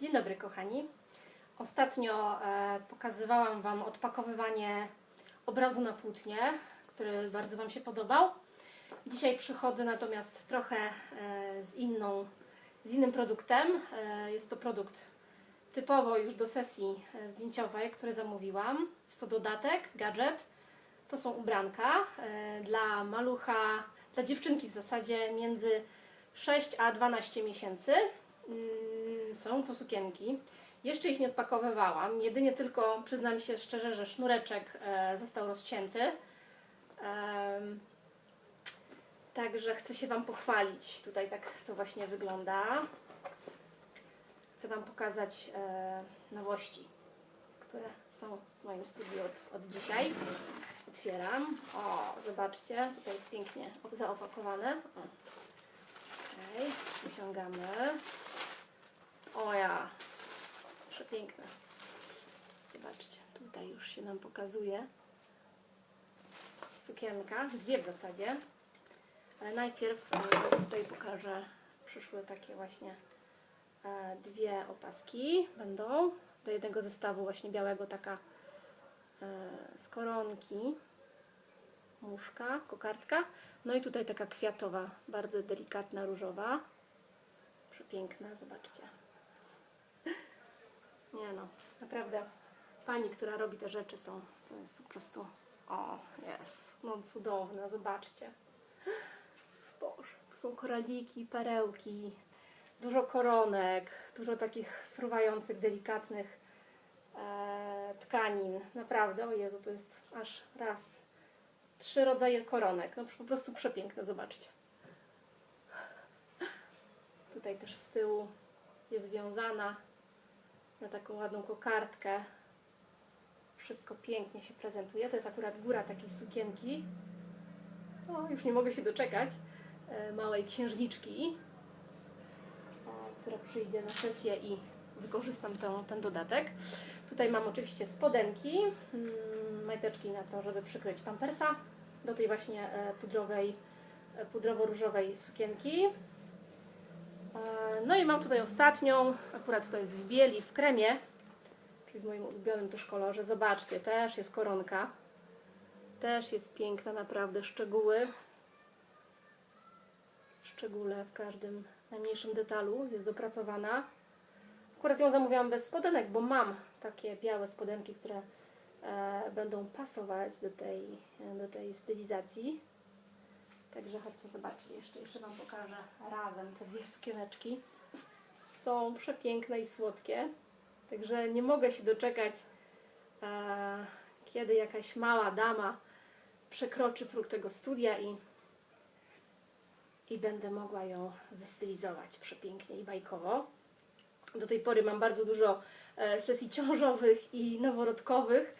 Dzień dobry kochani. Ostatnio e, pokazywałam Wam odpakowywanie obrazu na płótnie, który bardzo Wam się podobał. Dzisiaj przychodzę natomiast trochę e, z, inną, z innym produktem. E, jest to produkt typowo już do sesji e, zdjęciowej, który zamówiłam. Jest to dodatek, gadżet. To są ubranka e, dla malucha, dla dziewczynki w zasadzie między 6 a 12 miesięcy. Mm, Są to sukienki. Jeszcze ich nie odpakowywałam. Jedynie tylko przyznam się szczerze, że sznureczek e, został rozcięty. Także chcę się Wam pochwalić. Tutaj tak to właśnie wygląda. Chcę Wam pokazać e, nowości, które są w moim studiu od, od dzisiaj. Otwieram. O, zobaczcie, tutaj jest pięknie zaopakowane. O. Okej, wyciągamy. O ja, przepiękne. Zobaczcie, tutaj już się nam pokazuje sukienka, dwie w zasadzie. Ale najpierw e, tutaj pokażę, przyszły takie właśnie e, dwie opaski będą. Do jednego zestawu właśnie białego taka e, z koronki, muszka, kokardka. No i tutaj taka kwiatowa, bardzo delikatna, różowa. Przepiękna, zobaczcie. Nie no, naprawdę pani, która robi te rzeczy są, to jest po prostu, o, jest, no cudowne, zobaczcie. Boże, są koraliki, perełki, dużo koronek, dużo takich fruwających, delikatnych e, tkanin. Naprawdę, o Jezu, to jest aż raz, trzy rodzaje koronek. No po prostu przepiękne, zobaczcie. Tutaj też z tyłu jest wiązana na taką ładną kokardkę. Wszystko pięknie się prezentuje. To jest akurat góra takiej sukienki. O, już nie mogę się doczekać. E, Małej księżniczki, o, która przyjdzie na sesję i wykorzystam ten, ten dodatek. Tutaj mam oczywiście spodenki, mm, majteczki na to, żeby przykryć pampersa do tej właśnie e, pudrowej, e, pudrowo-różowej sukienki. E, No i mam tutaj ostatnią, akurat to jest w bieli, w kremie, czyli w moim ulubionym też kolorze. Zobaczcie, też jest koronka. Też jest piękna, naprawdę szczegóły. Szczególe w każdym najmniejszym detalu jest dopracowana. Akurat ją zamówiłam bez spodenek, bo mam takie białe spodenki, które e, będą pasować do tej, do tej stylizacji. Także chodźcie, zobaczcie, jeszcze, jeszcze Wam pokażę razem te dwie sukieneczki. Są przepiękne i słodkie. Także nie mogę się doczekać, e, kiedy jakaś mała dama przekroczy próg tego studia i, i będę mogła ją wystylizować przepięknie i bajkowo. Do tej pory mam bardzo dużo e, sesji ciążowych i noworodkowych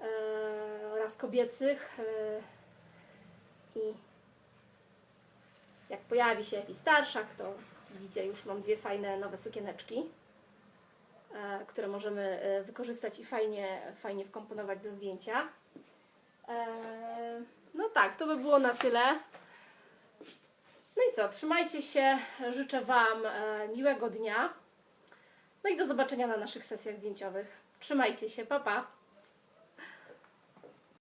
e, oraz kobiecych. E, I jak pojawi się jakiś starszak, to widzicie, już mam dwie fajne nowe sukieneczki, e, które możemy e, wykorzystać i fajnie, fajnie wkomponować do zdjęcia. E, No tak, to by było na tyle. No i co, trzymajcie się, życzę Wam miłego dnia. No i do zobaczenia na naszych sesjach zdjęciowych. Trzymajcie się, pa pa!